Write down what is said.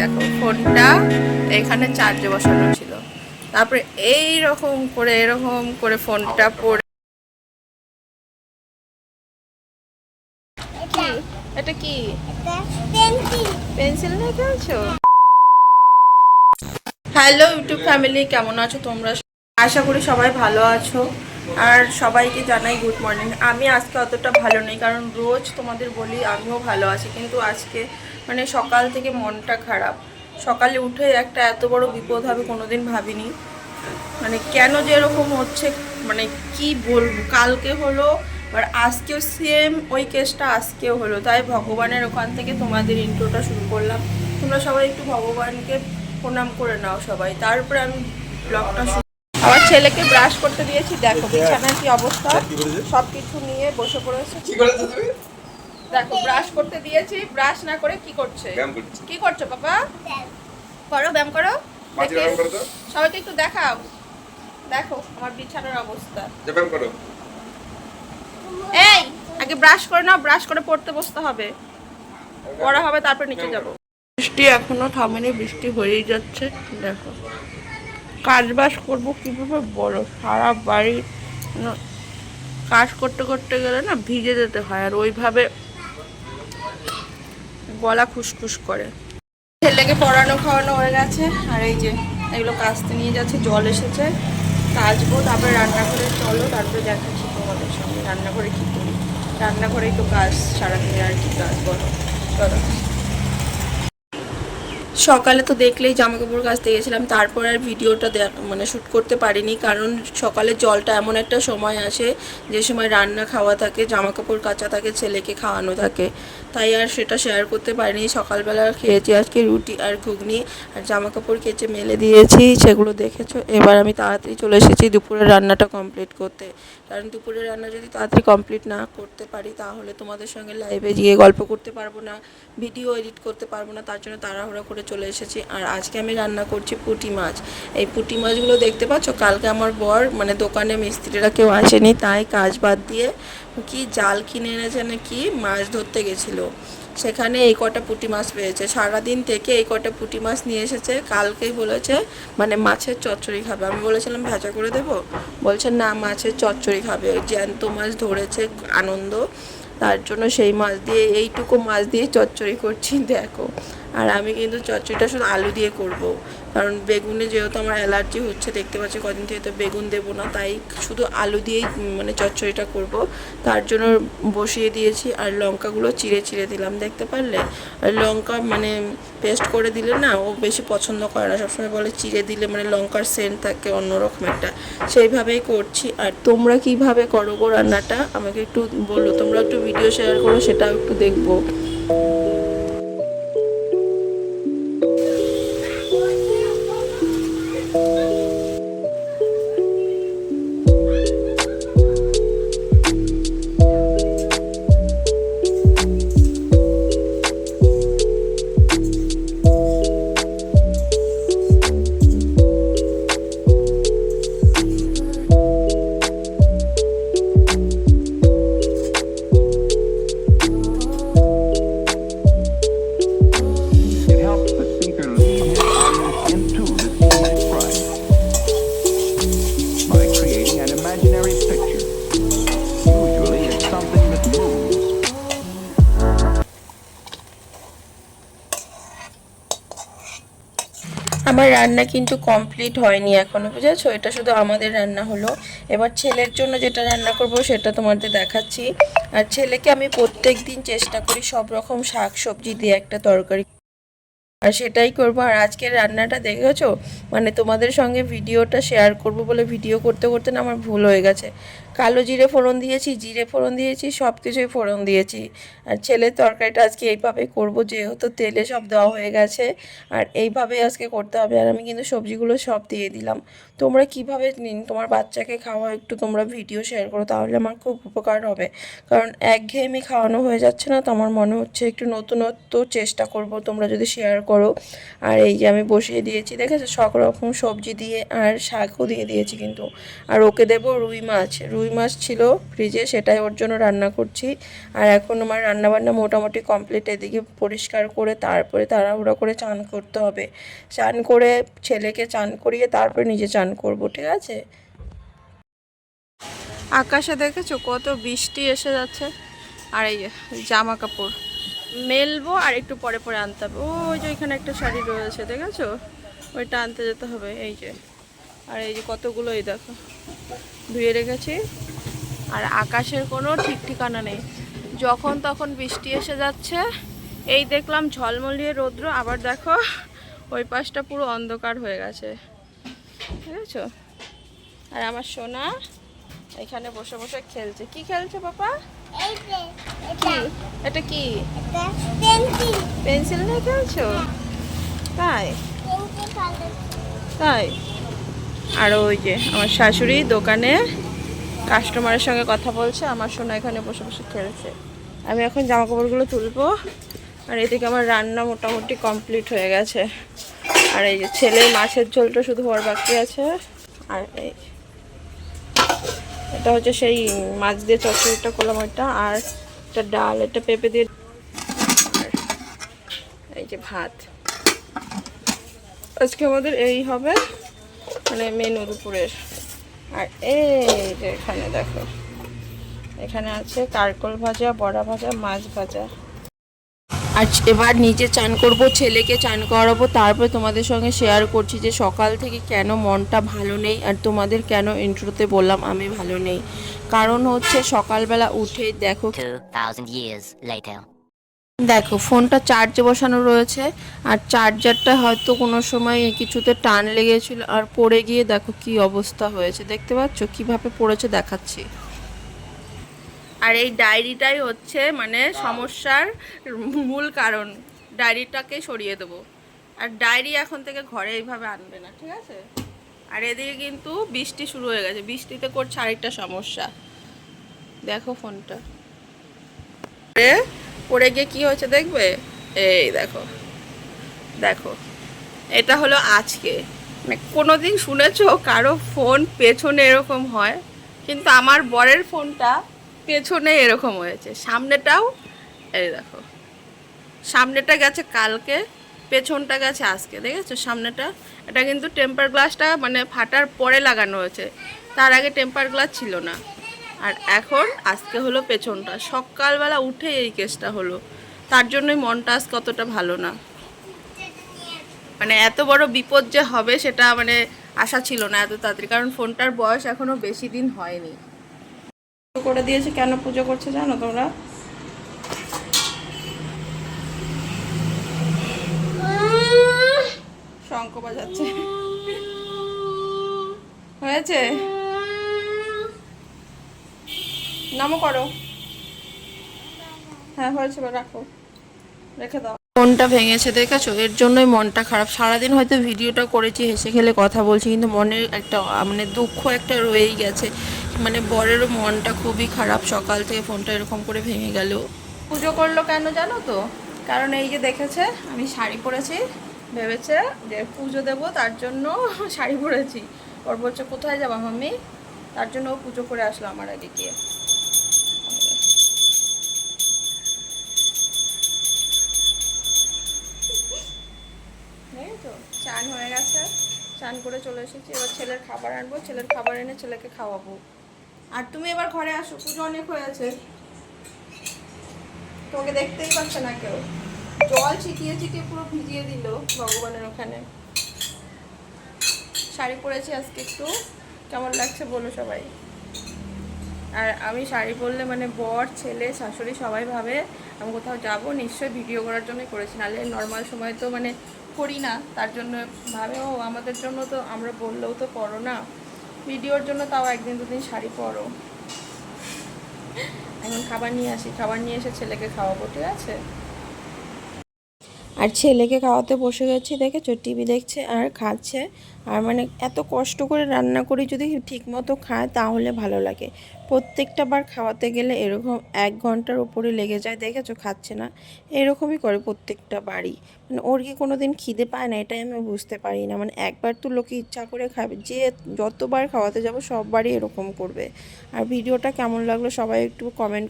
দেখো, ফোনটা এখানে চার্জে বসানো ছিল। তারপরে এই রকম করে, এরকম করে ফোনটা পড়ে এটা কি? নিয়ে হ্যালো ইউটিউব ফ্যামিলি কেমন আছো তোমরা? আশা করি সবাই ভালো আছো। আর সবাইকে জানাই গুড মর্নিং আমি আজকে অতটা ভালো নেই, কারণ রোজ তোমাদের বলি আমিও ভালো আছি, কিন্তু আজকে মানে সকাল থেকে মনটা খারাপ। সকালে উঠে একটা এত বড় বিপদ হবে কোনোদিন ভাবিনি। মানে কেন যে এরকম হচ্ছে মানে কি বলব? কালকে হলো, আর আজকেও সেম ওই কেসটা আজকেও হলো। তাই ভগবানের ওখান থেকে তোমাদের ইন্ট্রোটা শুরু করলাম। তোমরা সবাই একটু ভগবানকে প্রণাম করে নাও সবাই। তারপরে আমি ব্লগটা শুরু আমার ছেলেকে ব্রাশ করতে দিয়েছি। দেখো বিছানার কি অবস্থা? সব কিছু নিয়ে বসে পড়েছে। কি করেছ তুমি? দেখো ব্রাশ করতে দিয়েছি ব্রাশ না করে কি করছে? কি করছ পাপা? করো ব্যায়াম করো। সবাইকে একটু দেখাও। দেখো আমার বিছানার অবস্থা। ব্যায়াম করো। এই আগে ব্রাশ করে নাও ব্রাশ করে পড়তে বসতে হবে। পড়া হবে তারপর নিচে যাব। বৃষ্টি এখনও থামেনি বৃষ্টি হয়েই যাচ্ছে দেখো। কাজ বাজ করব কীভাবে বলো? সারা বাড়ি কাজ করতে করতে গেলে না ভিজে যেতে হয় আর ওইভাবে গলা খুসখুস করে। ছেলেকে পড়ানো খাওয়ানো হয়ে গেছে, আর এই যে এগুলো কাচতে নিয়ে যাচ্ছে, জল এসেছে। কাচবো, তারপরে রান্না করে চলো, তারপরে দেখাচ্ছি তোমাদের সঙ্গে রান্না করে কী করি। রান্না করেই তো কাজ সারাদিনে আর কি কাজ বলো। চলো। সকালে তো দেখলেই জামা কাপড় কাচতে গেছিলাম, তারপর আর ভিডিওটা মানে শ্যুট করতে পারিনি, কারণ সকালে জলটা এমন একটা সময় আসে, যে সময় রান্না খাওয়া থাকে জামা কাপড় কাচা থাকে, ছেলেকে খাওয়ানো থাকে, তাই আর সেটা শেয়ার করতে পারিনি, সকালবেলা খেয়েছি আজকে রুটি আর ঘুগনি, আর জামা কাপড় কেচে মেলে দিয়েছি, সেগুলো দেখেছ, এবার আমি তাড়াতাড়ি চলে এসেছি দুপুরের রান্নাটা কমপ্লিট করতে, কারণ দুপুরের রান্না যদি তাড়াতাড়ি কমপ্লিট না করতে পারি, তাহলে তোমাদের সঙ্গে লাইভে গিয়ে গল্প করতে পারব না ভিডিও এডিট করতে পারব না, তার জন্য তাড়াহুড়া করে চলে এসেছি। আর আজকে আমি রান্না করছি পুঁটি মাছ। এই পুঁটি মাছগুলো দেখতে পাচ্ছ? কালকে আমার বর মানে দোকানে মিস্ত্রিরা কেউ আসেনি, তাই কাজ বাদ দিয়ে কি জাল কিনে এনেছে নাকি মাছ ধরতে গেছিল। সেখানে এই কটা পুঁটি মাছ পেয়েছে। সারাদিন থেকে এই কটা পুঁটি মাছ নিয়ে এসেছে। কালকেই বলেছে মানে মাছের চচ্চড়ি খাবে। আমি বলেছিলাম, ভাজা করে দেবো? বলছে, না, মাছের চচ্চড়ি খাবে। জ্যান্ত মাছ ধরেছে, আনন্দ। তার জন্য সেই মাছ দিয়ে, এইটুকু মাছ দিয়ে চচ্চড়ি করছি, দেখো। আর আমি কিন্তু চচ্চড়িটা শুধু আলু দিয়ে করব। কারণ বেগুনে যেহেতু আমার অ্যালার্জি হচ্ছে, দেখতে পাচ্ছি কদিন থেকে তো বেগুন দেবো না, তাই শুধু আলু দিয়েই মানে চচ্চড়িটা করব। তার জন্য বসিয়ে দিয়েছি, আর লঙ্কাগুলো চিড়ে চিড়ে দিলাম, দেখতে পারলে? আর লঙ্কা মানে পেস্ট করে দিলে না, ও বেশি পছন্দ করে না। সবসময় বলে চিড়ে দিলে মানে লঙ্কার সেন্ট থাকে অন্যরকম একটা। সেইভাবেই করছি। আর তোমরা কীভাবে করো গো রান্নাটা? আমাকে একটু বলো। তোমরা একটু ভিডিও শেয়ার করো সেটাও একটু দেখব। আমার রান্না কিন্তু কমপ্লিট হয়নি এখনও, বুঝেছ? এটা শুধু আমাদের রান্না হলো। এবার ছেলের জন্য যেটা রান্না করব সেটা তোমাদের দেখাচ্ছি। আর ছেলেকে আমি প্রত্যেক দিন চেষ্টা করি সব রকম শাক সবজি দিয়ে একটা তরকারি। আর সেটাই করব। আর আজকের রান্নাটা দেখেছ? মানে তোমাদের সঙ্গে ভিডিওটা শেয়ার করব বলে ভিডিও করতে করতে না আমার ভুল হয়ে গেছে। কালো জিরে ফোড়ন দিয়েছি, জিরে ফোড়ন দিয়েছি সব কিছুই ফোড়ন দিয়েছি। আর ছেলের তরকারিটা আজকে এইভাবে করব, যেহেতু তেলে সব দেওয়া হয়ে গেছে, আর এইভাবে আজকে করতে হবে। আর আমি কিন্তু সবজিগুলো সব দিয়ে দিলাম। তোমরা কীভাবে নিন, তোমার বাচ্চাকে খাওয়া একটু তোমরা ভিডিও শেয়ার করো, তাহলে আমার খুব উপকার হবে। কারণ একঘেয়েমি খাওয়ানো হয়ে যাচ্ছে না, তো আমার মনে হচ্ছে একটু নতুনত্ব চেষ্টা করব তোমরা যদি শেয়ার করো। আর এই যে আমি বসিয়ে দিয়েছি, দেখেছ? সব রকম সবজি দিয়ে আর শাকও দিয়ে দিয়েছি কিন্তু। আর ওকে দেবো রুই মাছ, রুই রুই মাছ ছিল ফ্রিজে সেটাই ওর জন্য রান্না করছি। আর এখন আমার রান্নাবান্না মোটামুটি কমপ্লিট এদিকে পরিষ্কার করে তারপরে তাড়াহুড়ো করে চান করতে হবে। চান করে ছেলেকে চান করিয়ে তারপরে নিজে চান করব, ঠিক আছে? আকাশে দেখেছ কত বৃষ্টি এসে যাচ্ছে? আর এই জামা কাপড় মেলবো আর একটু পরে পরে আনতে হবে। ওই যে ওইখানে একটা শাড়ি রয়েছে, দেখেছ? ওইটা আনতে যেতে হবে, এই যে। আর এই যে কতগুলো এই দেখো। ধুয়ে রেখেছি। আর আকাশের কোনো ঠিক ঠিকানা নেই। যখন তখন বৃষ্টি এসে যাচ্ছে। এই দেখলাম ঝলমলিয়ে রৌদ্র আবার দেখো ওই পাশটা পুরো অন্ধকার হয়ে গেছে। ঠিক আছে আর আমার সোনা এখানে বসে বসে খেলছে। কি খেলছে কি? এটা কি? পেন্সিল। পেন্সিল নিয়ে খেলছো? তাই? তাই? আর ওই যে আমার শাশুড়ি দোকানে কাস্টমারের সঙ্গে কথা বলছে, আমার সোনা এখানে বসে বসে খেলছে। আমি এখন জামা কাপড়গুলো তুলবো, আর এদিকে আমার রান্না মোটামুটি কমপ্লিট হয়ে গেছে। আর এই যে ছেলে মাছের ঝোলটা শুধু হওয়ার বাকি আছে। আর এই এটা হচ্ছে সেই মাছ দিয়ে চচ্চড়িটা করলাম ওইটা, আর একটা ডাল, একটা পেঁপে দিয়ে এই যে ভাত। আজকে আমাদের এই হবে। মানে মেনু দুপুরের। আর এই যে এখানে দেখো। এখানে আছে কারকল ভাজা বড়া ভাজা মাছ ভাজা। আর এবার নিজে চান করব ছেলেকে চান করাবো। তারপর তোমাদের সঙ্গে শেয়ার করছি যে সকাল থেকে কেন মনটা ভালো নেই আর তোমাদের কেন ইন্ট্রোতে বললাম আমি ভালো নেই। কারণ হচ্ছে সকালবেলা উঠে দেখো 2,000 years later. দেখো, ফোনটা চার্জে বসানো রয়েছে, আর চার্জারটা হয়তো কোনো সময় কিছুতে টান লেগেছিল, আর পড়ে গিয়ে দেখো কি অবস্থা হয়েছে। দেখতে পাচ্ছ? কীভাবে পড়েছে দেখাচ্ছি। আর এই ডায়েরিটাই হচ্ছে মানে সমস্যার মূল কারণ। ডায়েরিটাকে সরিয়ে দেবো। আর ডায়েরি এখন থেকে ঘরে এইভাবে আনবে না, ঠিক আছে? আর এদিকে কিন্তু বৃষ্টি শুরু হয়ে গেছে। বৃষ্টিতে করছে আরেকটা সমস্যা। দেখো ফোনটা। পড়ে গিয়ে কি হয়েছে দেখবে? এই দেখো দেখো, এটা হলো আজকে। মানে কোনোদিন শুনেছো কারও ফোন পেছনে এরকম হয়? কিন্তু আমার বরের ফোনটা পেছনে এরকম হয়েছে। সামনেটাও, এই দেখো, সামনেটা গেছে কালকে, পেছনটা গেছে আজকে, দেখেছ? সামনেটা, এটা কিন্তু টেম্পার গ্লাসটা মানে ফাটার পরে লাগানো হয়েছে। তার আগে টেম্পার গ্লাস ছিল না। আর এখন আজকে হলো পেছনটা। সকালবেলা উঠে এই কেসটা হলো। তার জন্যই মনটা আজ কতটা ভালো না। মানে এত বড় বিপদ যে হবে সেটা মানে আশা ছিল না এত তাড়াতাড়ি। কারণ ফোনটার বয়স এখনও বেশি দিন হয়নি। করে দিয়েছে, কেন পুজো করছে জানো তোমরা? শঙ্খ বাজাচ্ছে। হয়েছে? নামও করো। হ্যাঁ হয়েছে রাখো। রেখে দাও। ফোনটা ভেঙেছে দেখেছ? এর জন্যই মনটা খারাপ। সারাদিন হয়তো ভিডিওটা করেছি হেসে খেলে কথা বলছি কিন্তু মনের একটা মানে দুঃখ একটা রয়েই গেছে। মানে বরেরও মনটা খুবই খারাপ। সকাল থেকে ফোনটা এরকম করে ভেঙে গেল। পুজো করল কেন জানো তো? কারণ এই যে দেখেছে আমি শাড়ি পরেছি ভেবেছে যে পুজো দেবো তার জন্য শাড়ি পরেছি। ওর বলছে কোথায় যাবা মাম্মি? তার জন্য ও পুজো করে আসলো আমার আগে গিয়ে চান হয়ে গেছে। চান করে চলে এসেছি। এবার ছেলের খাবার আনব। ছেলের খাবার এনে ছেলেকে খাওয়াবো। আর তুমি এবার ঘরে আসো। পুজো অনেক হয়েছে তোমাকে দেখতেই পাচ্ছে না কেউ। জল ছিটিয়ে ছিটিয়ে পুরো ভিজিয়ে দিল ভগবানের ওখানে। শাড়ি পরেছি আজকে একটু। কেমন লাগছে বলো সবাই। আর আমি শাড়ি পরলে মানে বর, ছেলে, শাশুড়ি সবাই ভাবে, আমি কোথাও যাব। নিশ্চয়ই ভিডিও করার জন্যই করেছি। নাহলে নর্মাল সময় তো মানে করি না, তার জন্য ভাবে, ও, আমাদের জন্য তো, আমরা বললেও তো পরো না। ভিডিওর জন্য তাও একদিন দুদিন শাড়ি পরো। এখন খাবার নিয়ে আসি, খাবার নিয়ে এসে ছেলেকে খাওয়াবো, ঠিক আছে? আর ছেলেকে খাওয়াতে বসে গেছি দেখেছ টিভি দেখছে আর খাচ্ছে। আর মানে এত কষ্ট করে রান্না করি যদি ঠিকমতো খায় তাহলে ভালো লাগে। প্রত্যেকটা বার খাওয়াতে গেলে এরকম এক ঘণ্টার উপরে লেগে যায়, দেখেছ? খাচ্ছে না। এরকমই করে প্রত্যেকটা বাড়ি। মানে ওর কি কোনো দিন খিদে পায় না? এটাই আমি বুঝতে পারি না। মানে একবার তো লোকে ইচ্ছা করে খাবে, যে যতবার খাওয়াতে যাব সববারই এরকম করবে। আর ভিডিওটা কেমন লাগল সবাই একটু কমেন্ট